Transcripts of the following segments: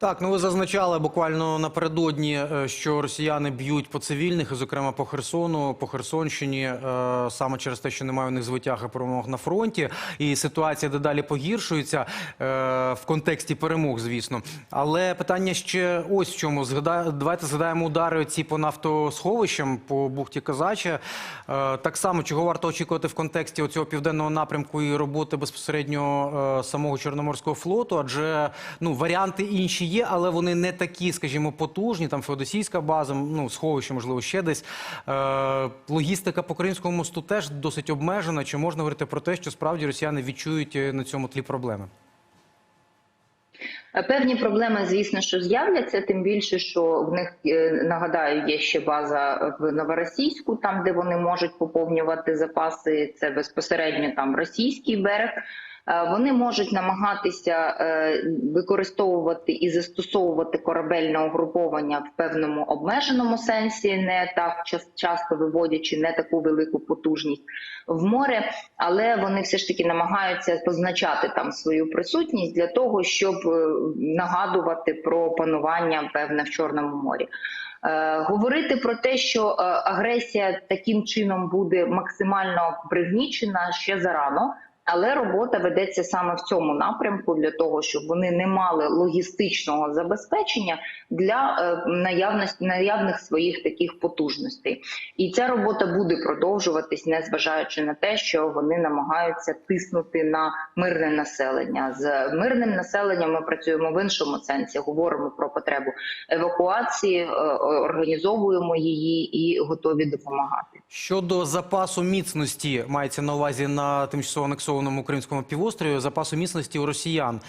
Так, ну ви зазначали буквально напередодні, е, що росіяни б'ють по цивільних, і, зокрема по Херсону, по Херсонщині, е, саме через те, що немає у них звитяг і перемог на фронті, і ситуація дедалі погіршується е, в контексті перемог, звісно. Але питання ще ось в чому. Давайте згадаємо удари ці по нафтосховищам по бухті Казача. Так само, чого варто очікувати в контексті оцього південного напрямку і роботи безпосередньо самого Чорноморського флоту, адже ну варіанти інші є, але вони не такі, скажімо, потужні. Там Феодосійська база, ну сховище, можливо, ще десь. Е, логістика по Кримському мосту теж досить обмежена. Чи можна говорити про те, що справді росіяни відчують е, на цьому тлі проблеми? Е, Певні проблеми, звісно, що з'являться, тим більше, що в них нагадаю, є ще база в Новоросійську, там де вони можуть поповнювати запаси. Це безпосередньо там російський берег. Е, Вони можуть намагатися е, використовувати і застосовувати корабельне угруповання в певному обмеженому сенсі, не так часто виводячи не таку велику потужність в море, але вони все ж таки намагаються позначати там свою присутність для того, щоб е, нагадувати про панування певне в Чорному морі. Говорити про те, що агресія таким чином буде максимально пригнічена ще зарано. Але робота ведеться саме в цьому напрямку для того, щоб вони не мали логістичного забезпечення для е, наявності наявних своїх таких потужностей. І ця робота буде продовжуватись, незважаючи на те, що вони намагаються тиснути на мирне населення. З мирним населенням ми працюємо в іншому сенсі. Говоримо про потребу евакуації, е, організовуємо її і готові допомагати. Щодо запасу міцності, мається на увазі на тимчасово анексованому Кримському півострові, запасу міцності у росіян.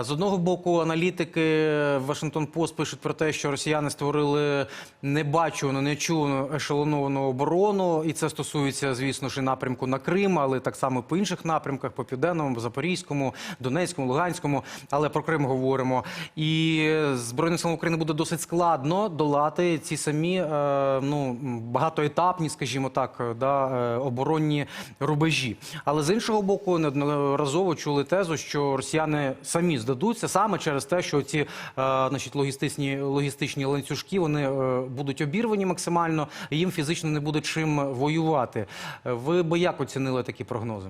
З одного боку, аналітики Вашингтон Пост пишуть про те, що росіяни створили небачувану, нечувану ешелоновану оборону, і це стосується, звісно ж, і напрямку на Крим, але так само по інших напрямках, по південному, Запорізькому, Донецькому, Луганському. Але про Крим говоримо. І Збройним силам України буде досить складно долати ці самі е, ну багатоетапні, скажімо так, е, да, е, оборонні рубежі. Але з іншого боку, неодноразово чули тезу, що росіяни самі здадуться саме через те, що ці е, значить, логістичні, логістичні ланцюжки вони е, будуть обірвані максимально, і їм фізично не буде чим воювати. Ви би як оцінили такі прогнози?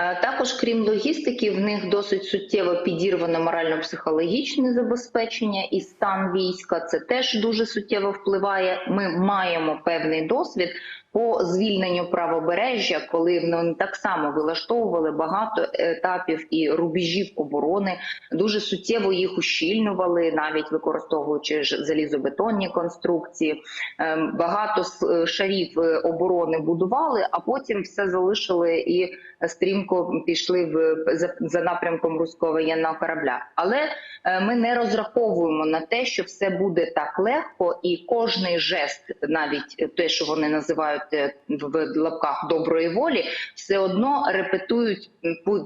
Е, Також, крім логістики, в них досить суттєво підірвано морально-психологічне забезпечення і стан війська. Це теж дуже суттєво впливає. Ми маємо певний досвід по звільненню правобережжя, коли вони так само вилаштовували багато етапів і рубежів оборони, дуже суттєво їх ущільнювали, навіть використовуючи залізобетонні конструкції. Ем, Багато шарів е, оборони будували, а потім все залишили і стрімко пішли в за, за напрямком руського воєнного корабля. Але е, ми не розраховуємо на те, що все буде так легко, і кожний жест, навіть те, що вони називають в лапках доброї волі, все одно репетують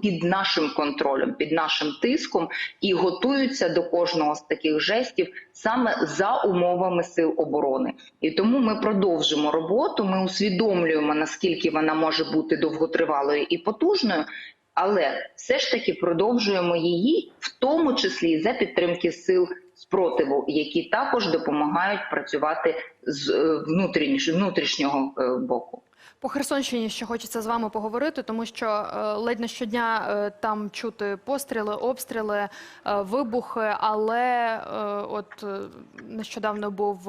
під нашим контролем, під нашим тиском і готуються до кожного з таких жестів саме за умовами сил оборони. І тому ми продовжимо роботу. Ми усвідомлюємо наскільки вона може бути довготривалою і потужною. Але все ж таки продовжуємо її, в тому числі за підтримки сил спротиву, які також допомагають працювати з е, внутрішнього е, боку. По Херсонщині ще хочеться з вами поговорити, тому що е, ледь не щодня е, там чути постріли, обстріли, е, вибухи. Але от нещодавно був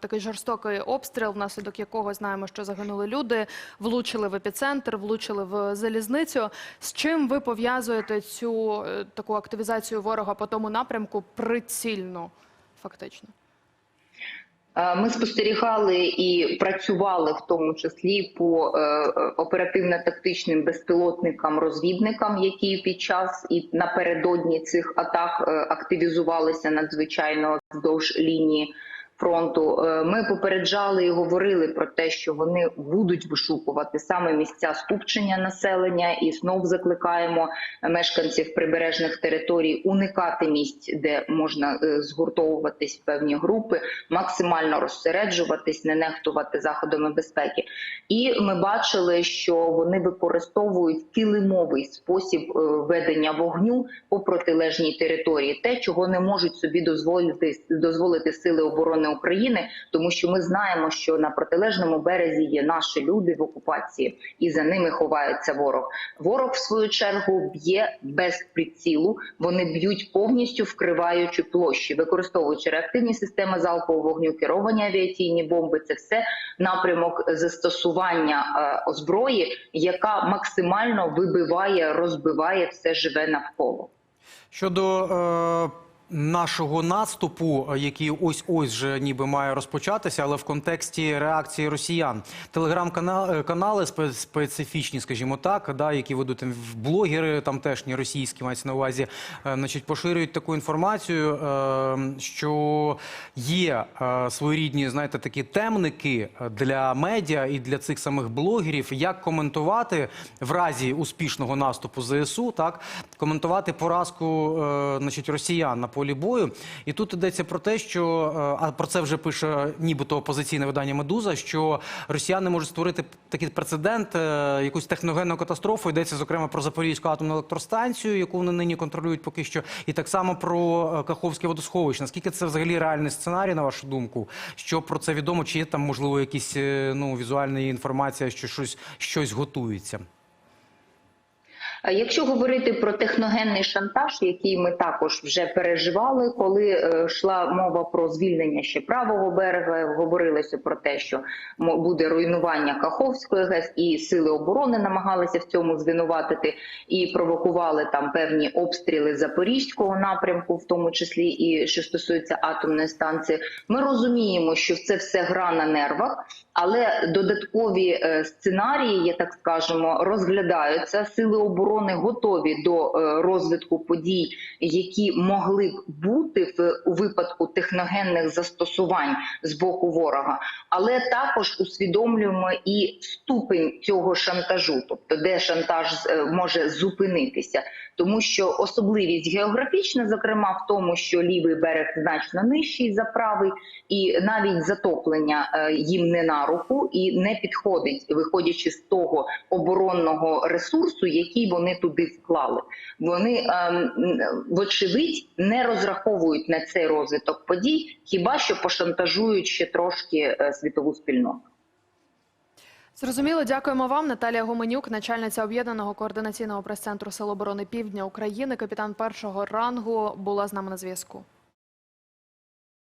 такий жорстокий обстріл, внаслідок якого знаємо, що загинули люди, влучили в епіцентр, влучили в залізницю. З чим ви пов'язуєте цю таку активізацію ворога по тому напрямку прицільно, фактично? Е, Ми спостерігали і працювали в тому числі по е, оперативно-тактичним безпілотникам, розвідникам, які під час і напередодні цих атак е, активізувалися надзвичайно вздовж лінії фронту. Е, Ми попереджали і говорили про те, що вони будуть вишукувати саме місця скупчення населення, і знов закликаємо мешканців прибережних територій уникати місць, де можна е, згуртовуватись певні групи, максимально розсереджуватись, не нехтувати заходами безпеки. І ми бачили, що вони використовують килимовий спосіб е, ведення вогню по протилежній території, те, чого не можуть собі дозволити дозволити сили оборони України, тому що ми знаємо, що на протилежному березі є наші люди в окупації, і за ними ховається ворог. Ворог, в свою чергу, б'є без прицілу. Вони б'ють повністю вкриваючи площі, використовуючи реактивні системи залпового вогню, керовані авіаційні бомби. Це все напрямок застосування е, зброї, яка максимально вибиває, розбиває все живе навколо. Щодо е, нашого наступу, який ось ось же ніби має розпочатися, але в контексті реакції росіян, телеграм-канали специфічні, скажімо так, да, які ведуть там в- блогери, тамтешні російські мається на увазі, е, значить, поширюють таку інформацію, е, що є е, своєрідні, знаєте, такі темники для медіа і для цих самих блогерів, як коментувати в разі успішного наступу ЗСУ, так коментувати поразку значить, росіян на полі бою. І тут йдеться про те, що е, а про це вже пише нібито опозиційне видання Медуза, що росіяни можуть створити такий прецедент, е, якусь техногенну катастрофу. Йдеться зокрема про Запорізьку атомну електростанцію, яку вони нині контролюють поки що, і так само про е, Каховське водосховище. Наскільки це взагалі реальний сценарій, на вашу думку? Що про це відомо? Чи є там можливо якісь ну візуальна інформація, що щось щось готується? Якщо говорити про техногенний шантаж, який ми також вже переживали, коли е, йшла мова про звільнення ще правого берега, говорилося про те, що буде руйнування Каховської ГЕС, і сили оборони намагалися в цьому звинуватити і провокували там певні обстріли Запорізького напрямку, в тому числі і що стосується атомної станції. Ми розуміємо, що це все гра на нервах, але додаткові е, сценарії, я так скажемо, розглядаються. Сили оборони готові до е, розвитку подій, які могли б бути в випадку техногенних застосувань з боку ворога, але також усвідомлюємо і ступень цього шантажу, тобто де шантаж е, може зупинитися, тому що особливість географічна, зокрема в тому, що лівий берег значно нижчий за правий, і навіть затоплення їм не на руку і не підходить, виходячи з того оборонного ресурсу, який вони туди вклали. Вони ем, вочевидь не розраховують на цей розвиток подій, хіба що пошантажують ще трошки е, світову спільноту. Зрозуміло, дякуємо вам. Наталія Гуменюк, начальниця об'єднаного координаційного прес-центру Сил оборони Півдня України, капітан першого рангу, була з нами на зв'язку.